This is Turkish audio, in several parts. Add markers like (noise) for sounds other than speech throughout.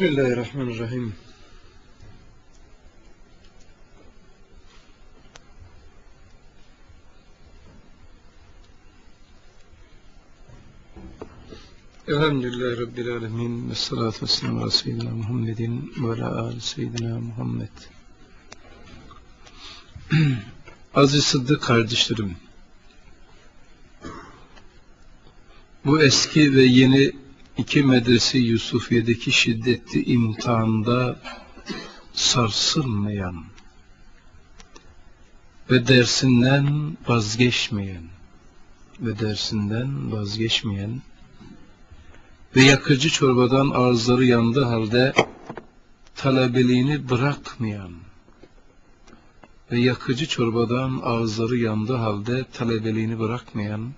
Bismillahirrahmanirrahim. Elhamdülillahi Rabbil Alemin ve salatu vesselamu ala seyyidina Muhammedin ve ala ali seyyidina Muhammed. (clears throat) Aziz Sıddık kardeşlerim, bu eski ve yeni iki medrese Yusufiye'deki şiddetli imtihanda sarsılmayan ve dersinden vazgeçmeyen ve dersinden vazgeçmeyen ve yakıcı çorbadan ağızları yandığı halde talebeliğini bırakmayan ve yakıcı çorbadan ağızları yandığı halde talebeliğini bırakmayan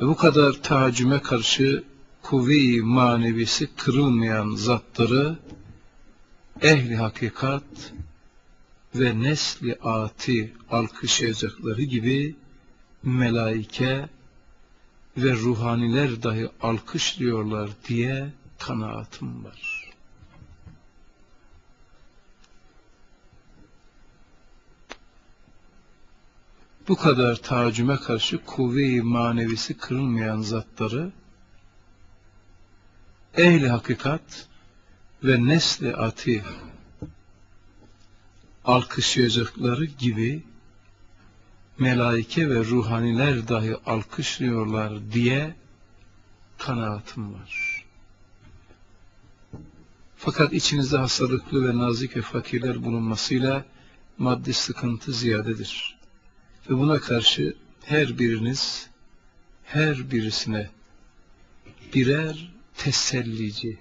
ve bu kadar tahaccüme karşı kuvve-i manevisi kırılmayan zatları ehli hakikat ve nesli ati alkışlayacakları gibi melaike ve ruhaniler dahi alkışlıyorlar diye kanaatim var. Bu kadar tacüme karşı kuvve-i manevisi kırılmayan zatları ehli hakikat ve nesli ati alkışlayacakları gibi melaike ve ruhaniler dahi alkışlıyorlar diye kanaatim var. Fakat içinizde hastalıklı ve nazik ve fakirler bulunmasıyla maddi sıkıntı ziyadedir. Ve buna karşı her biriniz her birisine birer tesellici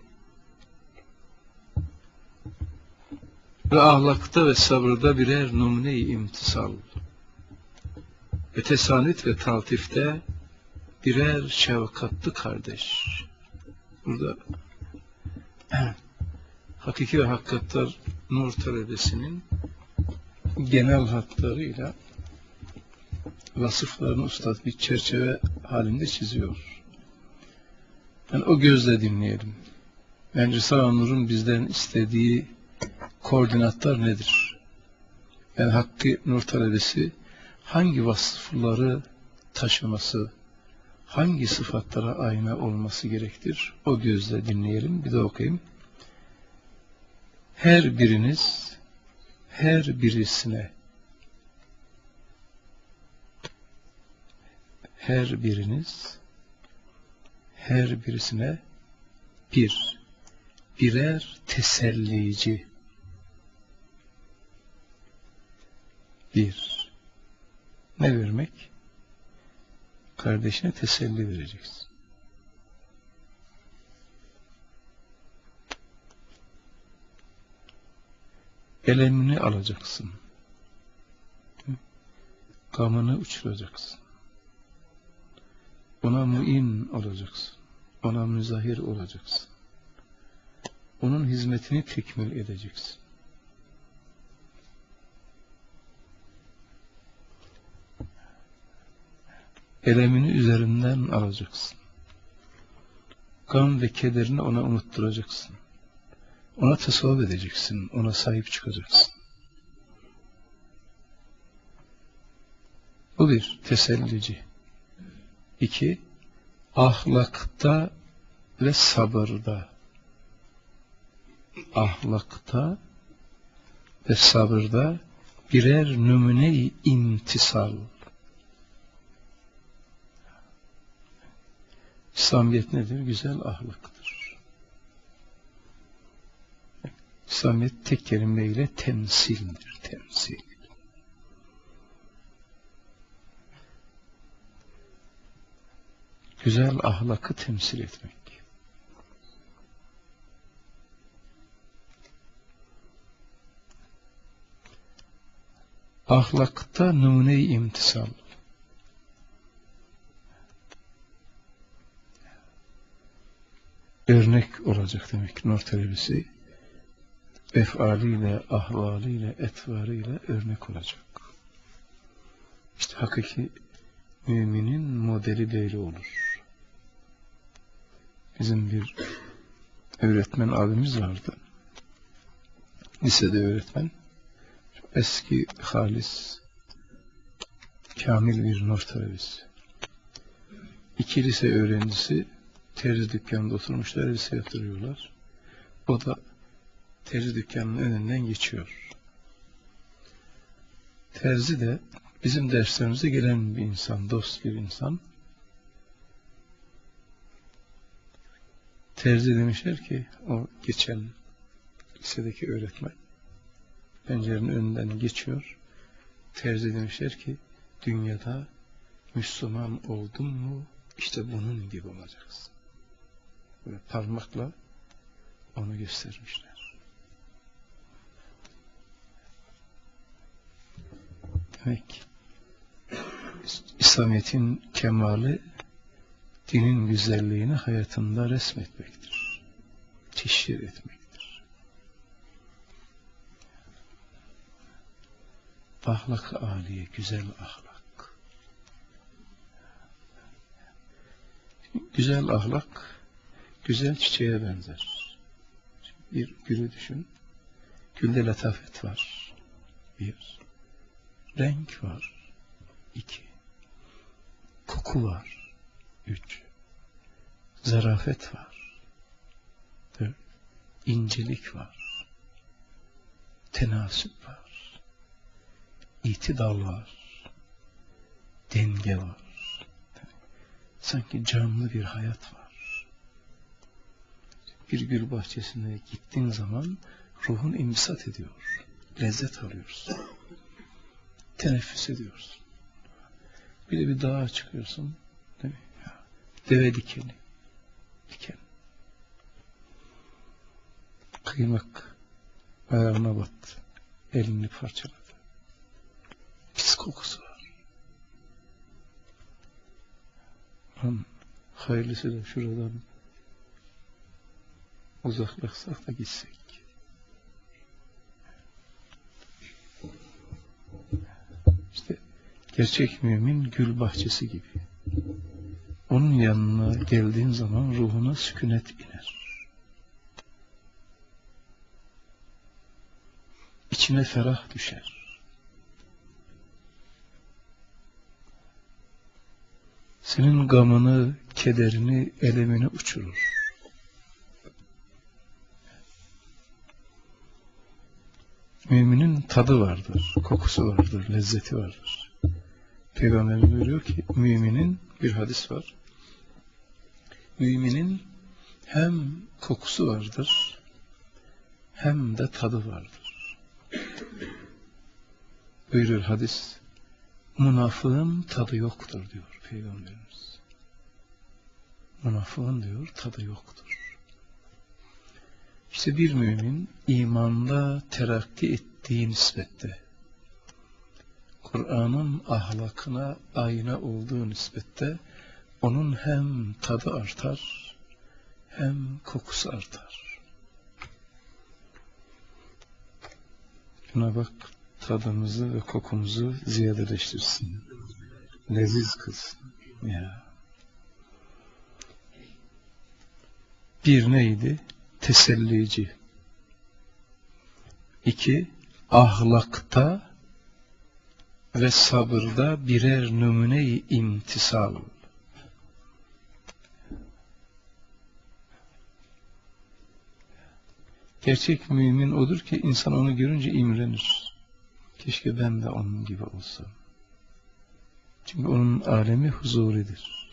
ve ahlakta ve sabırda birer numune-i imtisal ve tesanüt ve taltifte birer şefkatlı kardeş. Burada (clears throat) hakiki ve hakikatler nur talebesinin genel hatlarıyla vasıflarını ustad bir çerçeve halinde çiziyor. Yani o gözle dinleyelim. Yani Risale-i Nur'un bizden istediği koordinatlar nedir? Yani Hakkı Nur talebesi hangi vasıfları taşıması, hangi sıfatlara ayna olması gerektir? O gözle dinleyelim. Bir de okuyayım. Her biriniz, her birisine, her biriniz, her birisine bir, birer tesellici, bir, ne vermek? Kardeşine teselli vereceksin. Elemini alacaksın. Gamını uçuracaksın. Ona muin olacaksın. Ona müzahir olacaksın. Onun hizmetini tekmil edeceksin. elemini üzerinden alacaksın. Gam ve kederini ona unutturacaksın. Ona tasavvuf edeceksin, ona sahip çıkacaksın. Bu bir tesellici. İki, ahlakta ve sabırda. Ahlakta ve sabırda birer numune-i imtisal İslamiyet nedir? Güzel ahlaktır. İslamiyet tek kelimeyle temsildir. Temsil. Güzel ahlakı temsil etmek. Ahlakta numune-i imtisal. örnek olacak demek nur talebesi efaliyle, ahvaliyle, etvarıyla örnek olacak. İşte hakiki müminin modeli böyle olur. Bizim bir öğretmen abimiz vardı. Lisede öğretmen. Eski halis, kamil bir nur talebesi. İki lise öğrencisi terzi dükkanında oturmuşlar, lise yatırıyorlar. O da terzi dükkanının önünden geçiyor. Terzi de bizim derslerimize gelen bir insan, dost bir insan. Terzi demişler ki o geçen lisedeki öğretmen pencerenin önünden geçiyor. Terzi demişler ki dünyada Müslüman oldun mu işte bunun gibi olacaksın. Böyle parmakla onu göstermişler. Demek İslamiyet'in kemali dinin güzelliğini hayatında resmetmektir. Teşhir etmektir. Ahlak âliye, güzel ahlak. Güzel ahlak, güzel çiçeğe benzer. Bir gülü düşün. Gülde letafet var. Bir. Renk var. İki. Koku var. Üç. Zarafet var. Dört. İncelik var. Tenasüp var. İtidal var. Denge var. Sanki canlı bir hayat var. Bir gül bahçesine gittiğin zaman ruhun imbisat ediyor. Lezzet alıyorsun. Teneffüs ediyorsun. Bir de bir dağa çıkıyorsun. Değil mi? Deve dikeni. Diken. Kıymak ayağına battı. Elini parçaladı. Pis kokusu var. Lan hayırlısı da şuradan uzaklaşsak da gitsek. İşte gerçek mümin gül bahçesi gibi. Onun yanına geldiğin zaman ruhuna sükunet iner. İçine ferah düşer. Senin gamını, kederini, elemini uçurur. Müminin tadı vardır, kokusu vardır, lezzeti vardır. Peygamberimiz buyuruyor ki müminin bir hadis var. Müminin hem kokusu vardır hem de tadı vardır. Buyuruyor hadis. Münafığın tadı yoktur diyor Peygamberimiz. Münafığın diyor tadı yoktur. İşte bir mümin imanda terakki ettiği nispette Kur'an'ın ahlakına ayna olduğu nispette onun hem tadı artar hem kokusu artar. Şuna bak tadımızı ve kokumuzu ziyadeleştirsin. Leziz kız. Ya. Bir neydi? Tesellici. İki, ahlakta ve sabırda birer numune-i imtisal. Gerçek mümin odur ki insan onu görünce imrenir. Keşke ben de onun gibi olsam. Çünkü onun alemi huzuridir.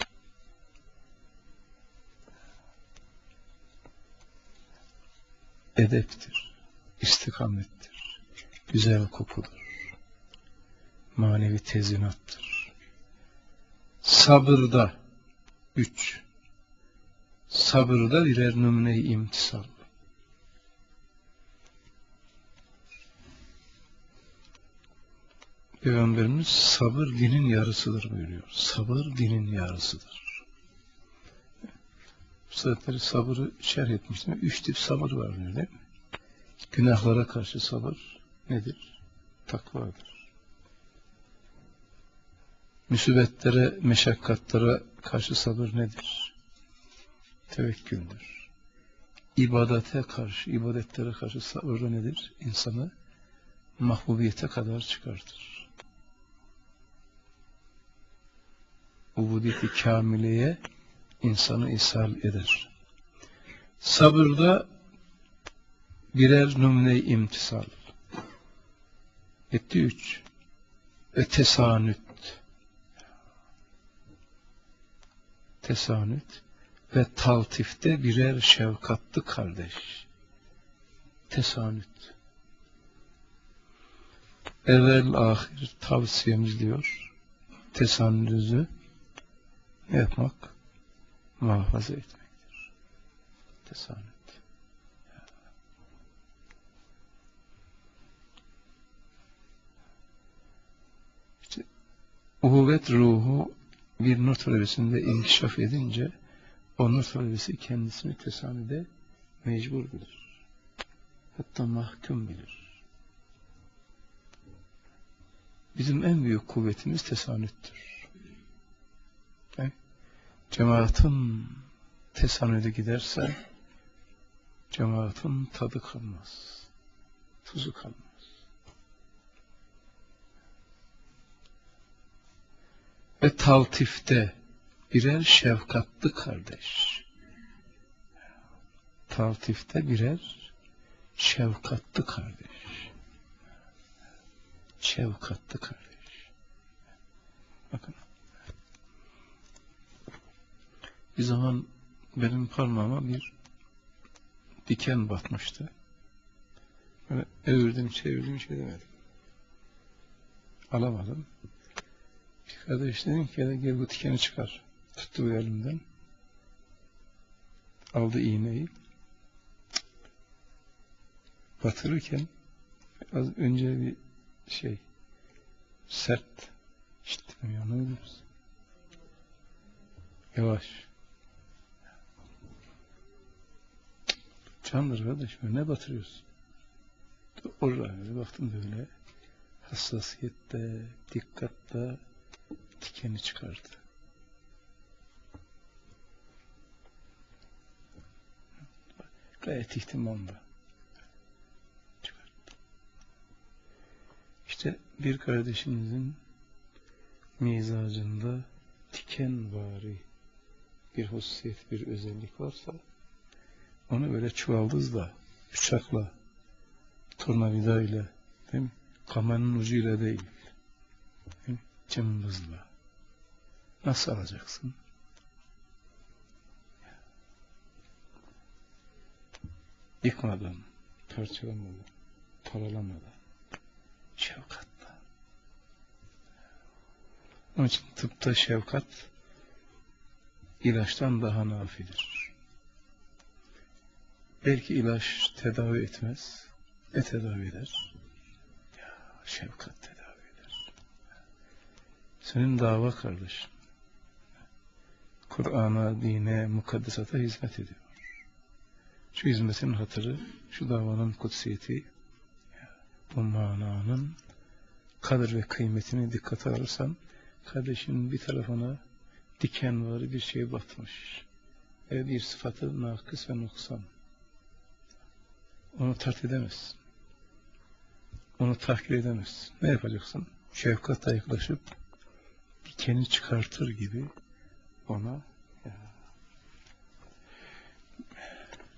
Edeptir, istikamettir, güzel kokudur, manevi tezinattır. Sabırda, üç, sabırda birer numune-i imtisal. Peygamberimiz sabır dinin yarısıdır buyuruyor. Sabır dinin yarısıdır. Seferleri sabırı şerh etmiştim. Üç tip sabır var diyor değil mi? Günahlara karşı sabır nedir? Takvadır. Müsibetlere, meşakkatlara karşı sabır nedir? Tevekküldür. ibadete karşı, ibadetlere karşı sabır nedir? İnsanı mahbubiyete kadar çıkartır. Ubudiyeti kamileye insanı ishal eder. Sabırda birer numune imtisal. Etti üç. Ve tesanüt. Tesanüt ve taltifte birer şefkatlı kardeş. Tesanüt. Evvel ahir tavsiyemiz diyor. Tesanütünüzü ne yapmak? Muhafaza etmektir. Tesanüt. İşte uhuvvet ruhu bir nur talebesinde inkişaf edince o nur talebesi kendisini tesanüde mecbur bilir. Hatta mahkum bilir. Bizim en büyük kuvvetimiz tesanüttür. Cemaatin tesanüde giderse cemaatin tadı kalmaz. Tuzu kalmaz. Ve taltifte birer şefkatlı kardeş. Taltifte birer şefkatlı kardeş. Şefkatlı kardeş. Bakın. Bir zaman benim parmağıma bir diken batmıştı. Böyle evirdim, çevirdim, şey demedim. Alamadım. Bir kardeş dedim ki gel bu dikeni çıkar. Tuttu bu elimden. Aldı iğneyi. Batırırken az önce bir şey sert işte yanıyoruz. Yavaş. Candır kardeş ne batırıyorsun? Oraya baktım böyle hassasiyette, dikkatte dikeni çıkardı. Gayet ihtimamda. Çıkarttı. İşte bir kardeşimizin mizacında diken vari bir hususiyet, bir özellik varsa onu böyle çuvaldızla, bıçakla, tornavida ile, değil mi? Kamanın ucuyla değil, değil cımbızla. Nasıl alacaksın? Yıkmadan, parçalamadan, paralamadan, şefkatla. Onun için tıpta şefkat ilaçtan daha nafidir. Belki ilaç tedavi etmez, ne tedavi eder? Ya, şefkat tedavi eder. Senin dava kardeşin. Kur'an'a, dine, mukaddesata hizmet ediyor. Şu hizmetin hatırı, şu davanın kutsiyeti, bu mananın kadir ve kıymetini dikkate alırsan, kardeşin bir tarafına diken var, bir şey batmış. Ve bir sıfatı nakıs ve noksan. Onu tart edemezsin. Onu tahkir edemezsin. Ne yapacaksın? Şefkatle yaklaşıp dikeni çıkartır gibi ona ya,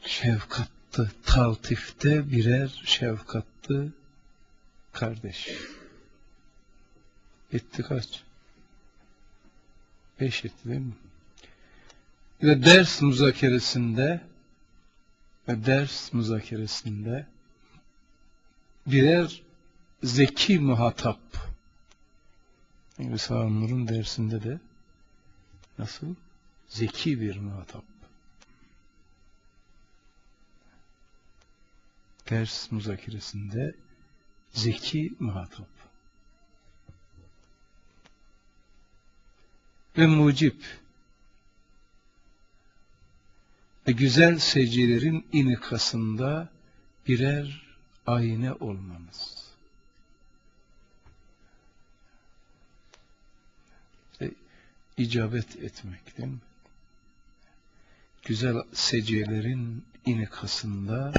şefkatlı, taltifte birer şefkatlı kardeş. Etti kaç? Beş etti değil mi? Ve ders müzakeresinde ve ders müzakeresinde birer zeki muhatap Risale Nur'un dersinde de nasıl? Zeki bir muhatap. Ders müzakeresinde zeki muhatap. Ve mucip ve güzel secdelerin inikasında birer ayna olmamız. İşte icabet etmek değil mi? güzel seciyelerin inikasında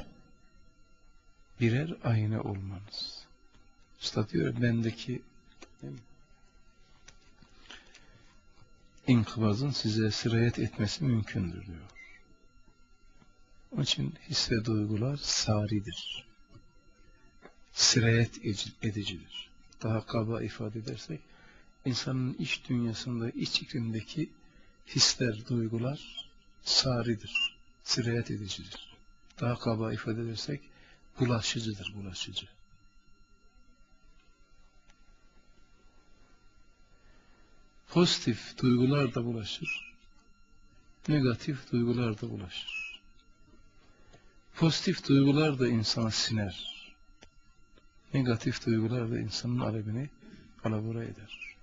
birer ayna olmanız. Usta diyor bendeki inkıbazın size sirayet etmesi mümkündür diyor. Onun için his ve duygular saridir. Sirayet edicidir. Daha kaba ifade edersek, insanın iç dünyasında, iç iklimdeki hisler, duygular saridir. Sirayet edicidir. Daha kaba ifade edersek, bulaşıcıdır, bulaşıcı. Pozitif duygular da bulaşır. Negatif duygular da bulaşır. Pozitif duygular da insana siner. Negatif duygular da insanın alevini alabora eder.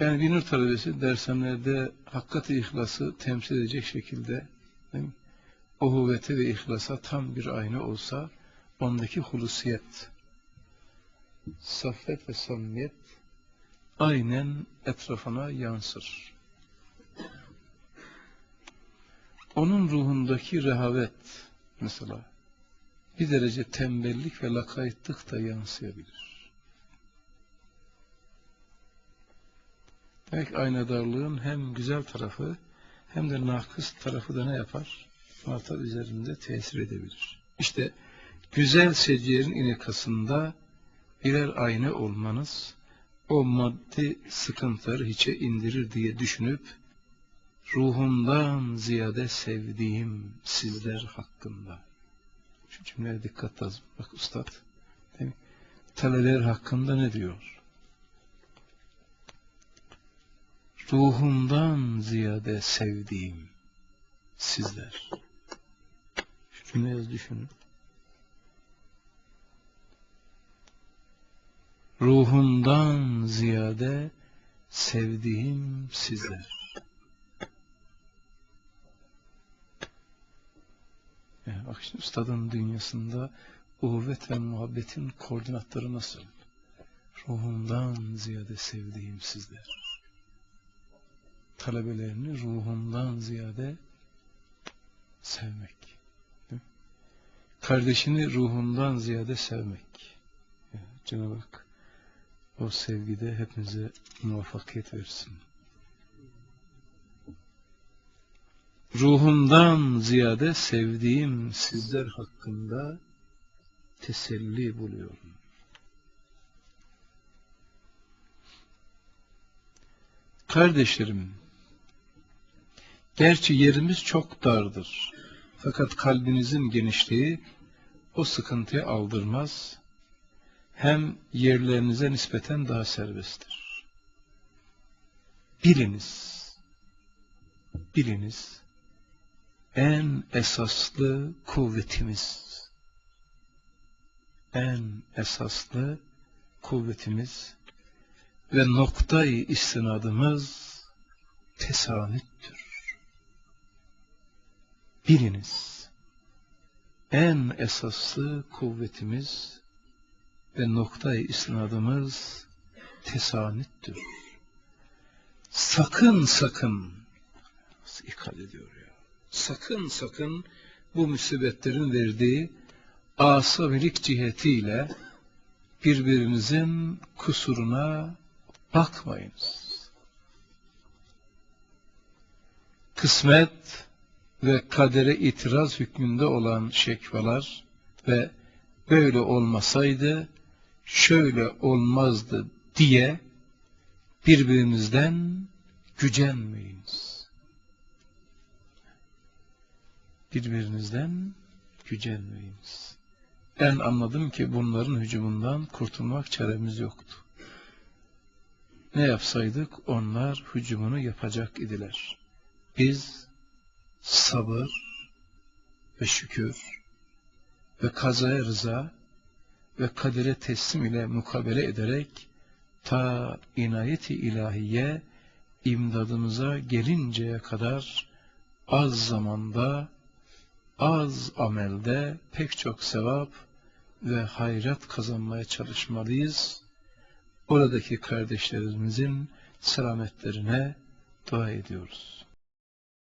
Yani bir nur talebesi dershanelerde hakikati ihlası temsil edecek şekilde o huvvete ve ihlasa tam bir ayna olsa ondaki hulusiyet saffet ve samimiyet aynen etrafına yansır. Onun ruhundaki rehavet mesela bir derece tembellik ve lakaytlık da yansıyabilir. Demek aynadarlığın hem güzel tarafı hem de nakıs tarafı da ne yapar? Muhatap üzerinde tesir edebilir. İşte güzel seciyelerin inikasında birer ayna olmanız o maddi sıkıntıları hiçe indirir diye düşünüp ruhumdan ziyade sevdiğim sizler hakkında. Şu cümleye dikkat lazım. Bak ustad. Değil mi? Taleler hakkında ne diyor? Ruhumdan ziyade sevdiğim sizler. Şu cümleyi düşünün. ruhumdan ziyade sevdiğim sizler. Yani bak şimdi ustadın dünyasında uhuvvet ve muhabbetin koordinatları nasıl? Ruhumdan ziyade sevdiğim sizler. Talebelerini ruhumdan ziyade sevmek. Kardeşini ruhundan ziyade sevmek. Yani Cenab-ı Hak o sevgide hepinize muvaffakiyet versin. Ruhumdan ziyade sevdiğim sizler hakkında teselli buluyorum. Kardeşlerim, gerçi yerimiz çok dardır. Fakat kalbinizin genişliği o sıkıntıyı aldırmaz hem yerlerinize nispeten daha serbesttir. Biliniz, biliniz, en esaslı kuvvetimiz, en esaslı kuvvetimiz ve noktayı istinadımız tesanüttür. Biliniz, en esaslı kuvvetimiz ve noktayı isnadımız tesanüttür. Sakın sakın ikaz ediyor. Sakın sakın bu musibetlerin verdiği asavilik cihetiyle birbirinizin kusuruna bakmayınız. Kısmet ve kadere itiraz hükmünde olan şekvalar ve böyle olmasaydı şöyle olmazdı diye birbirimizden gücenmeyiniz. Birbirinizden gücenmeyiniz. Ben anladım ki bunların hücumundan kurtulmak çaremiz yoktu. Ne yapsaydık onlar hücumunu yapacak idiler. Biz sabır ve şükür ve kazaya rıza ve kadere teslim ile mukabele ederek ta inayeti ilahiye imdadımıza gelinceye kadar az zamanda, az amelde pek çok sevap ve hayrat kazanmaya çalışmalıyız. Oradaki kardeşlerimizin selametlerine dua ediyoruz.